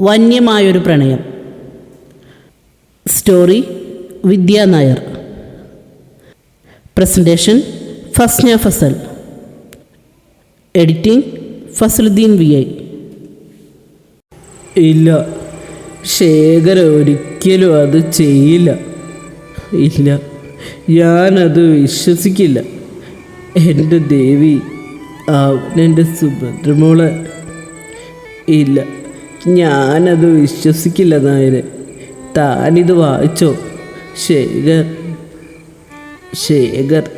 വന്യമായൊരു പ്രണയം. Story Vidya Nair. Presentation Fasna Fasal. Editing Fasaluddin V I. ഇല്ല. ശേഖര ഒരിക്കലും അത് ചെയ്യില്ല. ഇല്ല. ഞാനത് വിശ്വസിക്കില്ല. എന്റെ ദേവി അവനെന്റെ സുഭദ്രമോളെ. ഇല്ല. ഞാനത് വിശ്വസിക്കില്ല നായരെ. താനിത് വായിച്ചോ? ശേഖർ ശേഖർ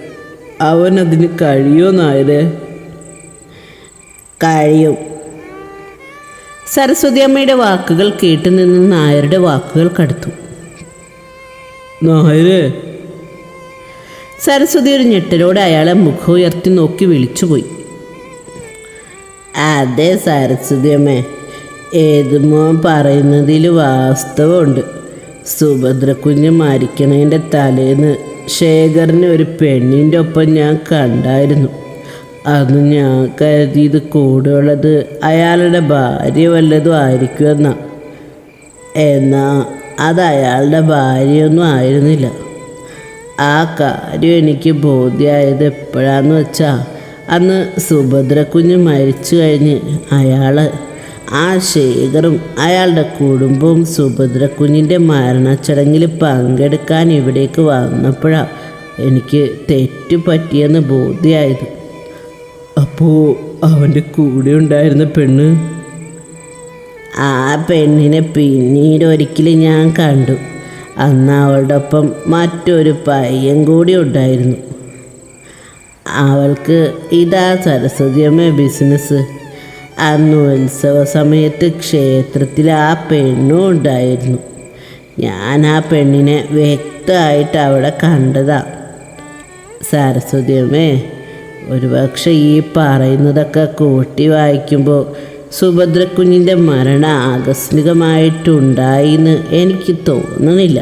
അവനതിന് കഴിയോ നായരെ? കഴിയും. സരസ്വതി അമ്മയുടെ വാക്കുകൾ കേട്ടു നിന്ന് നായരുടെ വാക്കുകൾ കടുത്തു. നായരെ? സരസ്വതി ഒരു ഞെട്ടലോടെ അയാളെ മുഖം ഉയർത്തി നോക്കി വിളിച്ചുപോയി. അതെ സരസ്വതി ഏതുമോ പറയുന്നതിൽ വാസ്തവമുണ്ട്. സുഭദ്രക്കുഞ്ഞ് മരിക്കണേന്റെ തലേന്ന് ശേഖറിനെ ഒരു പെണ്ണിന്റെ ഒപ്പം ഞാൻ കണ്ടായിരുന്നു. അന്ന് ഞാൻ കരുതിയത് കൂടുള്ളത് അയാളുടെ ഭാര്യ വല്ലതും ആയിരിക്കുമെന്നാ. എന്നാ അത് അയാളുടെ ഭാര്യയൊന്നും ആയിരുന്നില്ല. ആ കാര്യം എനിക്ക് ബോധ്യമായത് എപ്പോഴാന്ന് വെച്ചാൽ അന്ന് സുഭദ്രക്കുഞ്ഞ് മരിച്ചു കഴിഞ്ഞ് അയാൾ ആ ശേഖറും അയാളുടെ കുടുംബവും സുഭദ്ര കുഞ്ഞിന്റെ മരണച്ചടങ്ങിൽ പങ്കെടുക്കാൻ ഇവിടേക്ക് വന്നപ്പോഴാണ് എനിക്ക് തെറ്റു പറ്റിയെന്ന് ബോധ്യമായത് അപ്പോൾ അവന്റെ കൂടെ ഉണ്ടായിരുന്ന പെണ്ണ്? ആ പെണ്ണിനെ പിന്നീട് ഒരിക്കലും ഞാൻ കണ്ടു. അന്ന് അവളോടൊപ്പം മറ്റൊരു പയ്യൻ കൂടി ഉണ്ടായിരുന്നു. അവൾക്ക് ഇതാ സരസ്വതിയമ്മ ബിസിനസ് അന്ന് ഉത്സവ സമയത്ത് ക്ഷേത്രത്തിൽ ആ പെണ്ണും ഉണ്ടായിരുന്നു. ഞാൻ ആ പെണ്ണിനെ വ്യക്തമായിട്ട് അവിടെ കണ്ടതാ. സരസ്വതിയമ്മേ ഒരുപക്ഷെ ഈ പറയുന്നതൊക്കെ കൂട്ടി വായിക്കുമ്പോൾ സുഭദ്രക്കുഞ്ഞിന്റെ മരണം ആകസ്മികമായിട്ടുണ്ടായി എന്ന് എനിക്ക് തോന്നണില്ല.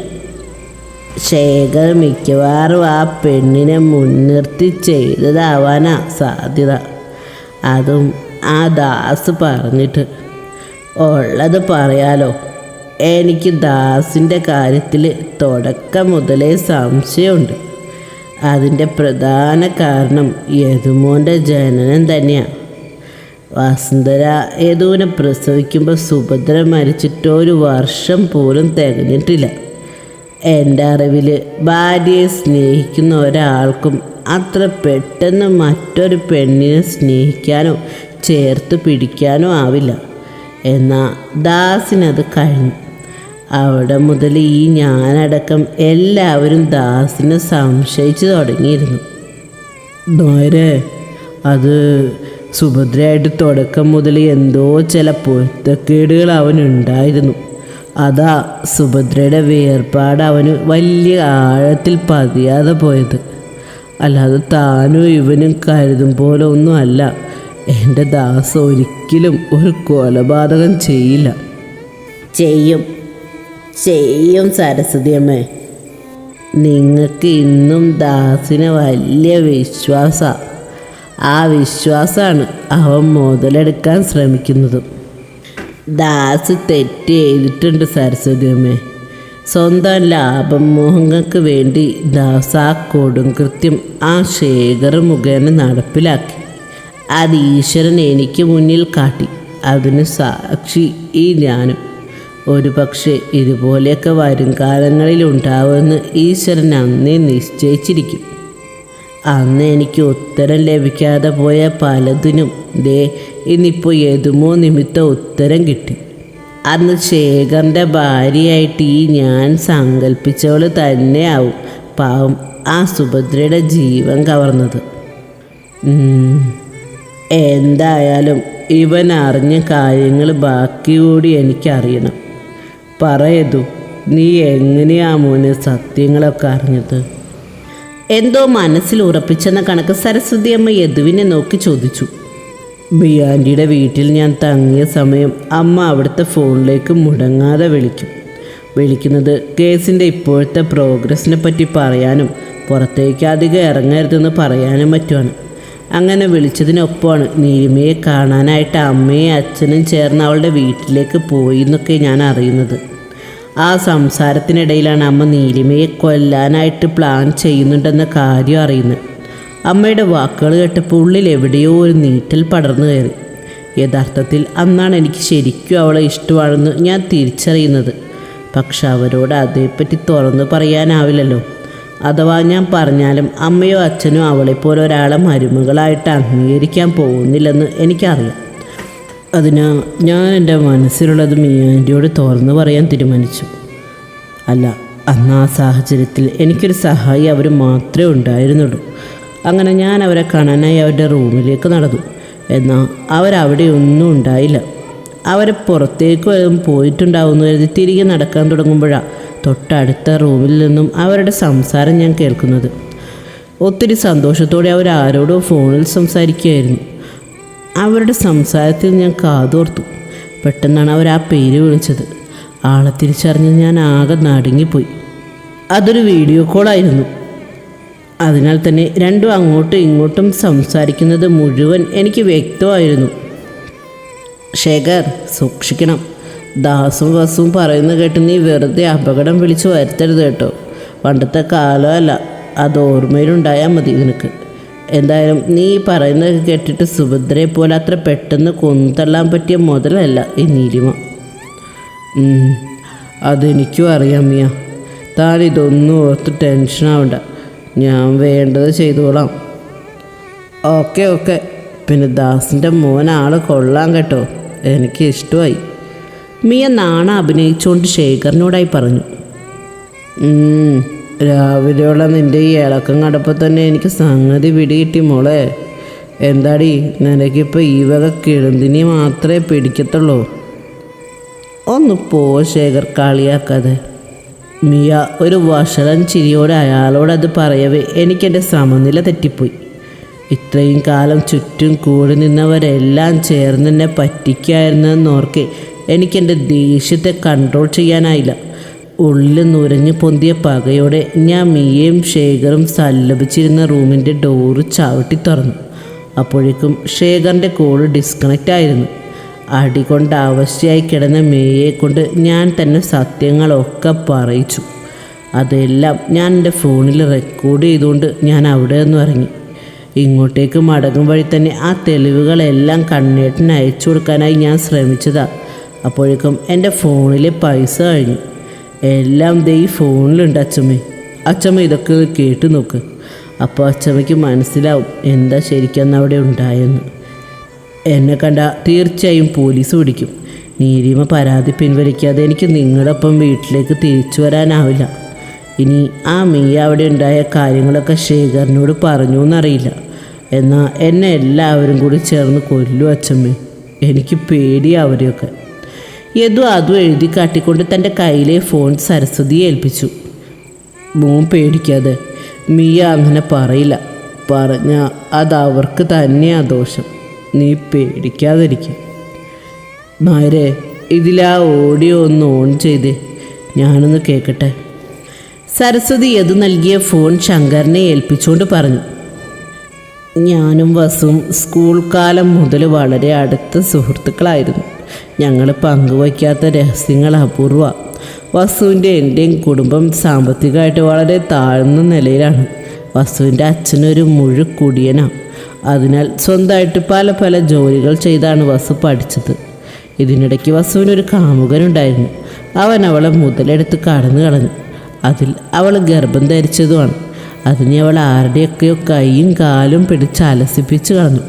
ശേഖർ മിക്കവാറും ആ പെണ്ണിനെ മുൻനിർത്തി ചെയ്തതാവാനാ സാധ്യത. അതും ആ ദാസ് പറഞ്ഞിട്ട് ഉള്ളത് പറയാലോ. എനിക്ക് ദാസിന്റെ കാര്യത്തിൽ തുടക്കം മുതലേ സംശയമുണ്ട്. അതിന്റെ പ്രധാന കാരണം യദുമോന്റെ ജനനം തന്നെയാണ് വസുന്ധര യദുവിനെ പ്രസവിക്കുമ്പോൾ സുഭദ്ര മരിച്ചിട്ട് ഒരു വർഷം പോലും തികഞ്ഞിട്ടില്ല. എന്റെ അറിവിൽ ഭാര്യയെ സ്നേഹിക്കുന്ന ഒരാൾക്കും അത്ര പെട്ടെന്ന് മറ്റൊരു പെണ്ണിനെ സ്നേഹിക്കാനോ ചേർത്ത് പിടിക്കാനും ആവില്ല. എന്നാൽ ദാസിനത് കഴിഞ്ഞു. അവിടെ മുതൽ ഈ ഞാനടക്കം എല്ലാവരും ദാസിനെ സംശയിച്ചു തുടങ്ങിയിരുന്നു. നേരെ അത് സുഭദ്രയായിട്ട് തുടക്കം മുതൽ എന്തോ ചില പൊരുത്തക്കേടുകൾ അവനുണ്ടായിരുന്നു. അതാ സുഭദ്രയുടെ വേർപാട് അവന് വലിയ ആഴത്തിൽ പതിയാതെ പോയത്. അല്ലാതെ താനും ഇവനും കരുതും പോലെ ഒന്നും അല്ല എന്റെ ദാസ ഒരിക്കലും ഒരു കൊലപാതകം ചെയ്യില്ല. ചെയ്യും. ചെയ്യും സരസ്വതി അമ്മേ. നിങ്ങൾക്ക് ഇന്നും ദാസിന് വലിയ വിശ്വാസ. ആ വിശ്വാസമാണ് അവൻ മുതലെടുക്കാൻ ശ്രമിക്കുന്നതും. ദാസ് തെറ്റ് ചെയ്തിട്ടുണ്ട് സരസ്വതി അമ്മേ. സ്വന്തം ലാഭം മോഹങ്ങൾക്ക് വേണ്ടി ദാസ് ആ കൊടുംകൃത്യം ആ ശേഖർ മുഖേന നടപ്പിലാക്കി. അത് ഈശ്വരൻ എനിക്ക് മുന്നിൽ കാട്ടി. അതിന് സാക്ഷി ഈ ഞാനും. ഒരു പക്ഷേ ഇതുപോലെയൊക്കെ വരും കാലങ്ങളിൽ ഉണ്ടാവുമെന്ന് ഈശ്വരൻ അന്നേ നിശ്ചയിച്ചിരിക്കും. അന്ന് എനിക്ക് ഉത്തരം ലഭിക്കാതെ പോയ പലതിനും ദേ ഇന്നിപ്പോൾ ഏതുമോ നിമിത്തം ഉത്തരം കിട്ടി. അന്ന് ശേഖറിന്റെ ഭാര്യയായിട്ട് ഈ ഞാൻ സങ്കല്പിച്ചവൾ തന്നെയാവും പാവം ആ സുഭദ്രയുടെ ജീവൻ കവർന്നത്. എന്തായാലും ഇവൻ അറിഞ്ഞ കാര്യങ്ങൾ ബാക്കി കൂടി എനിക്കറിയണം. പറയതു നീ എങ്ങനെയാ മോനെ സത്യങ്ങളൊക്കെ അറിഞ്ഞത്? എന്തോ മനസ്സിൽ ഉറപ്പിച്ചെന്ന കണക്ക് സരസ്വതി അമ്മ യദുവിനെ നോക്കി ചോദിച്ചു. ബിയാന്റിയുടെ വീട്ടിൽ ഞാൻ തങ്ങിയ സമയം അമ്മ അവിടുത്തെ ഫോണിലേക്ക് മുടങ്ങാതെ വിളിക്കും. വിളിക്കുന്നത് കേസിന്റെ ഇപ്പോഴത്തെ പ്രോഗ്രസ്സിനെ പറ്റി പറയാനും പുറത്തേക്ക് അധികം ഇറങ്ങരുതെന്ന് പറയാനും പറ്റുവാണ്. അങ്ങനെ വിളിച്ചതിനൊപ്പമാണ് നീലിമയെ കാണാനായിട്ട് അമ്മയും അച്ഛനും ചേർന്ന് അവളുടെ വീട്ടിലേക്ക് പോയി എന്നൊക്കെ ഞാൻ അറിയുന്നത്. ആ സംസാരത്തിനിടയിലാണ് അമ്മ നീലിമയെ കൊല്ലാനായിട്ട് പ്ലാൻ ചെയ്യുന്നുണ്ടെന്ന കാര്യം അറിയുന്നത്. അമ്മയുടെ വാക്കുകൾ കേട്ടപ്പോൾ ഉള്ളിൽ എവിടെയോ ഒരു നീറ്റൽ പടർന്നു കയറി. യഥാർത്ഥത്തിൽ അന്നാണ് എനിക്ക് ശരിക്കും അവളെ ഇഷ്ടമാണെന്ന് ഞാൻ തിരിച്ചറിയുന്നത്. പക്ഷെ അവരോട് അതേപ്പറ്റി തുറന്നു പറയാനാവില്ലല്ലോ. അഥവാ ഞാൻ പറഞ്ഞാലും അമ്മയോ അച്ഛനോ അവളെപ്പോലെ ഒരാളെ മരുമകളായിട്ട് അംഗീകരിക്കാൻ പോകുന്നില്ലെന്ന് എനിക്കറിയാം. അതിനാൽ ഞാൻ എന്റെ മനസ്സിലുള്ളത് മിയാന്റിയോട് തുറന്നു പറയാൻ തീരുമാനിച്ചു. അല്ല അന്ന് ആ സാഹചര്യത്തിൽ എനിക്കൊരു സഹായി അവർ മാത്രമേ ഉണ്ടായിരുന്നുള്ളൂ. അങ്ങനെ ഞാൻ അവരെ കാണാനായി അവരുടെ റൂമിലേക്ക് നടന്നു. എന്നാൽ അവരവിടെ ഒന്നും ഉണ്ടായില്ല. അവരെ പുറത്തേക്ക് പോയിട്ടുണ്ടാവുമെന്ന് കരുതി തിരികെ നടക്കാൻ തുടങ്ങുമ്പോഴാണ് തൊട്ടടുത്ത റൂമിൽ നിന്നും അവരുടെ സംസാരം ഞാൻ കേൾക്കുന്നത്. ഒത്തിരി സന്തോഷത്തോടെ അവർ ആരോടോ ഫോണിൽ സംസാരിക്കുകയായിരുന്നു. അവരുടെ സംസാരത്തിൽ ഞാൻ കാതോർത്തു. പെട്ടെന്നാണ് അവർ ആ പേര് വിളിച്ചത്. ആളെ തിരിച്ചറിഞ്ഞ് ഞാൻ ആകെ നടുങ്ങിപ്പോയി. അതൊരു വീഡിയോ കോളായിരുന്നു. അതിനാൽ തന്നെ രണ്ടും അങ്ങോട്ടും ഇങ്ങോട്ടും സംസാരിക്കുന്നത് മുഴുവൻ എനിക്ക് വ്യക്തമായിരുന്നു. ശേഖർ സൂക്ഷിക്കണം. ദാസും വസും പറയുന്ന കേട്ട് നീ വെറുതെ അപകടം വിളിച്ചു വരുത്തരുത് കേട്ടോ. പണ്ടത്തെ കാലമല്ല അത് ഓർമ്മയിലുണ്ടായാൽ മതി നിനക്ക്. എന്തായാലും നീ പറയുന്നത് കേട്ടിട്ട് സുഭദ്രയെ പോലെ അത്ര പെട്ടെന്ന് കൊന്തള്ളാൻ പറ്റിയ മുതലല്ല ഈ നീലിമ. അതെനിക്കും അറിയാം മിയ. താൻ ഇതൊന്നും ഓർത്ത് ടെൻഷനാവണ്ട. ഞാൻ വേണ്ടത് ചെയ്തോളാം. Okay okay. പിന്നെ ദാസിന്റെ മോൻ ആൾ കൊള്ളാം കേട്ടോ. എനിക്ക് ഇഷ്ടമായി. മിയ നാണ അഭിനയിച്ചുകൊണ്ട് ശേഖറിനോടായി പറഞ്ഞു. രാവിലെയുള്ള നിന്റെ ഈ ഇളക്കം കണ്ടപ്പോൾ തന്നെ എനിക്ക് സംഗതി പിടികിട്ടി മോളെ. എന്താടി നിനക്കിപ്പോൾ ഈ വക കിഴന്തിനി മാത്രമേ പിടിക്കത്തുള്ളൂ. ഒന്ന് പോ ശേഖർ കളിയാക്കാതെ. മിയ ഒരു വഷളൻ ചിരിയോടെ അത് പറയവേ എനിക്കെന്റെ സമനില തെറ്റിപ്പോയി. ഇത്രയും കാലം ചുറ്റും കൂടി നിന്നവരെല്ലാം ചേർന്ന് എന്നെ പറ്റിക്കായിരുന്നെന്നോർക്കെ എനിക്കെന്റെ ദേഷ്യത്തെ കൺട്രോൾ ചെയ്യാനായില്ല. ഉള്ളിൽ നുരഞ്ഞു പൊന്തിയ പകയോടെ ഞാൻ മിയയും ശേഖറും സല്ലപിച്ചിരുന്ന റൂമിന്റെ ഡോറ് ചവിട്ടി തുറന്നു. അപ്പോഴേക്കും ശേഖറിന്റെ കോൾ ഡിസ്കണക്റ്റ് ആയിരുന്നു. അടി കൊണ്ട് അവശയായി കിടന്ന മേയെ കൊണ്ട് ഞാൻ തന്നെ സത്യങ്ങളൊക്കെ പറയിച്ചു. അതെല്ലാം ഞാൻ എന്റെ ഫോണിൽ റെക്കോർഡ് ചെയ്തുകൊണ്ട് ഞാൻ അവിടെ നിന്ന് ഇറങ്ങി. ഇങ്ങോട്ടേക്ക് മടങ്ങും വഴി തന്നെ ആ തെളിവുകളെല്ലാം കണ്ണേട്ടിന് അയച്ചു കൊടുക്കാനായി ഞാൻ ശ്രമിച്ചതാ. അപ്പോഴേക്കും എന്റെ ഫോണിലെ പൈസ കഴിഞ്ഞു. എല്ലാം ദേ ഈ ഫോണിലുണ്ട് അച്ചമ്മ. അച്ചമ്മ ഇതൊക്കെ കേട്ടു നോക്ക്. അപ്പോൾ അച്ചമ്മയ്ക്ക് മനസ്സിലാവും എന്താ ശരിക്കും അവിടെ ഉണ്ടായെന്ന്. എന്നെ കണ്ട തീർച്ചയായും പോലീസ് പിടിക്കും. നീലിമ പരാതി പിൻവലിക്കാതെ എനിക്ക് നിങ്ങളൊപ്പം വീട്ടിലേക്ക് തിരിച്ചു വരാനാവില്ല. ഇനി ആ മീ അവിടെ ഉണ്ടായ കാര്യങ്ങളൊക്കെ ശേഖറിനോട് പറഞ്ഞു എന്നറിയില്ല എന്നാൽ എന്നെ എല്ലാവരും കൂടി ചേർന്ന് കൊല്ലു അച്ഛമ്മേ എനിക്ക് പേടിയാ അവരെയൊക്കെ. യദു അതും എഴുതി കാട്ടിക്കൊണ്ട് തന്റെ കയ്യിലെ ഫോൺ സരസ്വതിയെ ഏൽപ്പിച്ചു. മോൻ പേടിക്കാതെ മിയ അങ്ങനെ പറയില്ല. പറഞ്ഞ അത് അവർക്ക് തന്നെയാ ദോഷം. നീ പേടിക്കാതിരിക്കും. മാരെ ഇതിലാ ഓഡിയോ ഒന്ന് ഓൺ ചെയ്തേ. ഞാനൊന്ന് കേൾക്കട്ടെ സരസ്വതി യദു നൽകിയ ഫോൺ ശങ്കറിനെ ഏൽപ്പിച്ചുകൊണ്ട് പറഞ്ഞു. ഞാനും വസും സ്കൂൾ കാലം മുതൽ വളരെ അടുത്ത സുഹൃത്തുക്കളായിരുന്നു. ഞങ്ങൾ പങ്കുവയ്ക്കാത്ത രഹസ്യങ്ങൾ അപൂർവ. വസുവിന്റെ എന്റെയും കുടുംബം സാമ്പത്തികമായിട്ട് വളരെ താഴ്ന്ന നിലയിലാണ്. വസുവിന്റെ അച്ഛനൊരു മുഴുക്കുടിയനാണ് അതിനാൽ സ്വന്തമായിട്ട് പല പല ജോലികൾ ചെയ്താണ് വസു പഠിച്ചത്. ഇതിനിടയ്ക്ക് വസുവിനൊരു കാമുകനുണ്ടായിരുന്നു. അവൻ അവളെ മുതലെടുത്ത് കടന്നു കളഞ്ഞു അതിൽ അവൾ ഗർഭം ധരിച്ചതുമാണ്. അതിനെ അവൾ ആരുടെയൊക്കെയോ കൈയും കാലും പിടിച്ച് അലസിപ്പിച്ച് കളഞ്ഞു.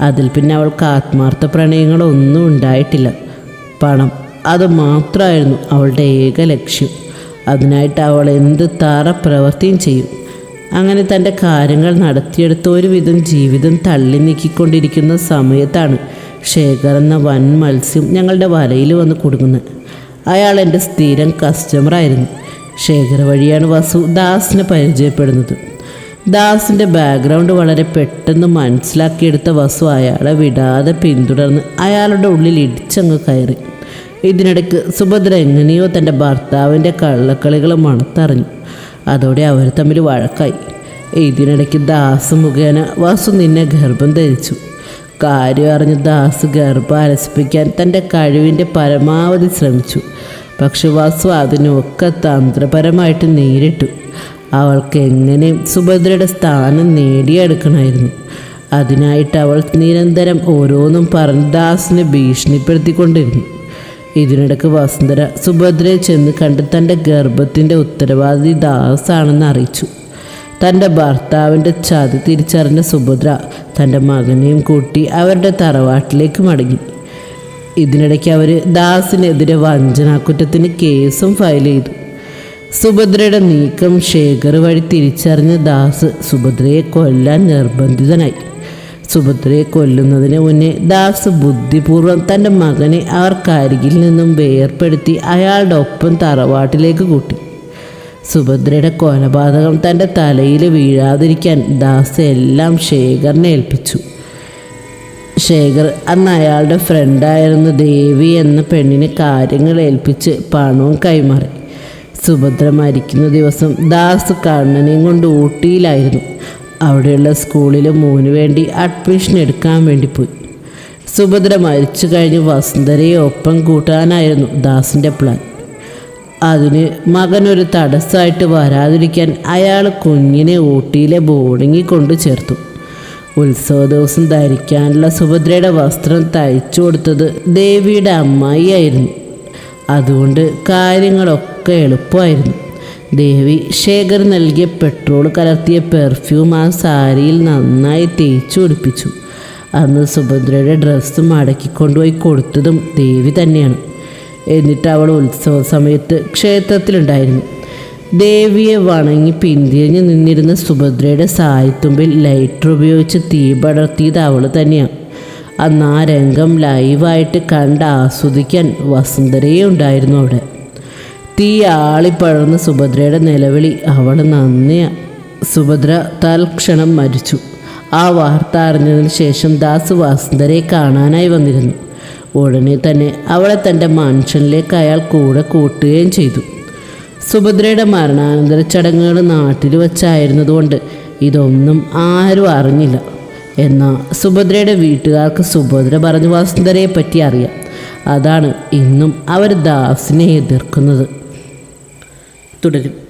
അതിൽ പിന്നെ അവൾക്ക് ആത്മാർത്ഥ പ്രണയങ്ങളൊന്നും ഉണ്ടായിട്ടില്ല. പണം അത് മാത്രമായിരുന്നു അവളുടെ ഏക ലക്ഷ്യം. അതിനായിട്ട് അവൾ എന്ത് താറ പ്രവൃത്തിയും ചെയ്യും. അങ്ങനെ തന്റെ കാര്യങ്ങൾ നടത്തിയെടുത്ത ഒരുവിധം ജീവിതം തള്ളി നീക്കിക്കൊണ്ടിരിക്കുന്ന സമയത്താണ് ശേഖർ എന്ന വൻ മത്സ്യം ഞങ്ങളുടെ വലയിൽ വന്ന് കൊടുക്കുന്നത് അയാൾ എന്റെ സ്ഥിരം കസ്റ്റമറായിരുന്നു ശേഖർ വഴിയാണ് വസു ദാസിനെ പരിചയപ്പെടുന്നത്. ദാസിന്റെ ബാക്ക്ഗ്രൗണ്ട് വളരെ പെട്ടെന്ന് മനസ്സിലാക്കിയെടുത്ത വസു അയാളെ വിടാതെ പിന്തുടർന്ന് അയാളുടെ ഉള്ളിൽ ഇടിച്ചങ്ങ് കയറി. ഇതിനിടയ്ക്ക് സുഭദ്ര എങ്ങനെയോ തന്റെ ഭർത്താവിന്റെ കള്ളക്കളികൾ മണത്തറിഞ്ഞു. അതോടെ അവർ തമ്മിൽ വഴക്കായി. ഇതിനിടയ്ക്ക് ദാസ് മുഖേന വസു നിന്നെ ഗർഭം ധരിച്ചു. കാര്യം അറിഞ്ഞ് ദാസ് ഗർഭം അലസിപ്പിക്കാൻ തന്റെ കഴിവിന്റെ പരമാവധി ശ്രമിച്ചു. പക്ഷെ വാസു അതിനൊക്കെ തന്ത്രപരമായിട്ട് നേരിട്ടു. അവൾക്ക് എങ്ങനെയും സുഭദ്രയുടെ സ്ഥാനം നേടിയെടുക്കണമായിരുന്നു. അതിനായിട്ട് അവൾ നിരന്തരം ഓരോന്നും പറഞ്ഞ് ദാസിനെ ഭീഷണിപ്പെടുത്തിക്കൊണ്ടിരുന്നു. ഇതിനിടയ്ക്ക് വസുന്ധര സുഭദ്രയെ ചെന്ന് കണ്ട് തന്റെ ഗർഭത്തിന്റെ ഉത്തരവാദി ദാസാണെന്ന് അറിയിച്ചു. തന്റെ ഭർത്താവിന്റെ ചതി തിരിച്ചറിഞ്ഞ സുഭദ്ര തന്റെ മകനെയും കൂട്ടി അവരുടെ തറവാട്ടിലേക്ക് മടങ്ങി. ഇതിനിടയ്ക്ക് അവർ ദാസിനെതിരെ വഞ്ചനാക്കുറ്റത്തിന് കേസും ഫയൽ ചെയ്തു. സുഭദ്രയുടെ നീക്കം ശേഖർ വഴി തിരിച്ചറിഞ്ഞ ദാസ് സുഭദ്രയെ കൊല്ലാൻ നിർബന്ധിതനായി. സുഭദ്രയെ കൊല്ലുന്നതിന് മുന്നേ ദാസ് ബുദ്ധിപൂർവം തന്റെ മകനെ അവർക്കരികിൽ നിന്നും വേർപ്പെടുത്തി അയാളുടെ ഒപ്പം തറവാട്ടിലേക്ക് കൂട്ടി. സുഭദ്രയുടെ കൊലപാതകം തന്റെ തലയിൽ വീഴാതിരിക്കാൻ ദാസ് എല്ലാം ശേഖറിനെ ഏൽപ്പിച്ചു. ശേഖർ അന്ന് അയാളുടെ ഫ്രണ്ടായിരുന്ന ദേവി എന്ന പെണ്ണിനെ കാര്യങ്ങൾ ഏൽപ്പിച്ച് പണവും കൈമാറി. സുഭദ്ര മരിക്കുന്ന ദിവസം ദാസ് കണ്ണനെയും കൊണ്ട് ഊട്ടിയിലായിരുന്നു. അവിടെയുള്ള സ്കൂളിൽ മോന് വേണ്ടി അഡ്മിഷൻ എടുക്കാൻ വേണ്ടി പോയി. സുഭദ്ര മരിച്ചു കഴിഞ്ഞ് വസുന്ധരയെ ഒപ്പം കൂട്ടാനായിരുന്നു ദാസിന്റെ പ്ലാൻ അതിന് മകനൊരു തടസ്സമായിട്ട് വരാതിരിക്കാൻ അയാൾ കുഞ്ഞിനെ ഊട്ടിയിലെ ബോർഡിങ്ങിൽ കൊണ്ട് ചേർത്തു. ഉത്സവ ദിവസം ധരിക്കാനുള്ള സുഭദ്രയുടെ വസ്ത്രം തയ്ച്ചു കൊടുത്തത് ദേവിയുടെ അമ്മായിയായിരുന്നു. അതുകൊണ്ട് കാര്യങ്ങളൊക്കെ എളുപ്പമായിരുന്നു. ദേവി ശേഖർ നൽകിയ പെട്രോൾ കലർത്തിയ പെർഫ്യൂം ആ സാരിയിൽ നന്നായി തേച്ചു പിടിപ്പിച്ചു. അന്ന് സുഭദ്രയുടെ ഡ്രസ്സ് മടക്കിക്കൊണ്ടുപോയി കൊടുത്തതും ദേവി തന്നെയാണ്. എന്നിട്ട് അവൾ ഉത്സവ സമയത്ത് ക്ഷേത്രത്തിലുണ്ടായിരുന്നു. ദേവിയെ വണങ്ങി പിന്തിരിഞ്ഞ് നിന്നിരുന്ന സുഭദ്രയുടെ സായത്തുമ്പിൽ ലൈറ്റർ ഉപയോഗിച്ച് തീ പടർത്തിയത് അവൾ തന്നെയാണ് അന്ന് ആ രംഗം ലൈവായിട്ട് കണ്ട് ആസ്വദിക്കാൻ വസുന്ധരയെ ഉണ്ടായിരുന്നു അവിടെ. തീ ആളിപ്പഴർന്ന സുഭദ്രയുടെ നിലവിളി അവൾ നന്ദിയ. സുഭദ്ര തൽക്ഷണം മരിച്ചു. ആ വാർത്ത അറിഞ്ഞതിന് ശേഷം ദാസ് വസുന്ധരയെ കാണാനായി വന്നിരുന്നു. ഉടനെ തന്നെ അവളെ തന്റെ മനുഷ്യനിലേക്ക് അയാൾ കൂടെ കൂട്ടുകയും ചെയ്തു. സുഭദ്രയുടെ മരണാനന്തര ചടങ്ങുകൾ നാട്ടിൽ വച്ചായിരുന്നതുകൊണ്ട് ഇതൊന്നും ആരും അറിഞ്ഞില്ല. എന്നാൽ സുഭദ്രയുടെ വീട്ടുകാർക്ക് സുഭദ്ര പറഞ്ഞു വസുന്ധരയെ പറ്റി അറിയാം. അതാണ് ഇന്നും അവർ ദാസിനെ എതിർക്കുന്നത്. തുടരും.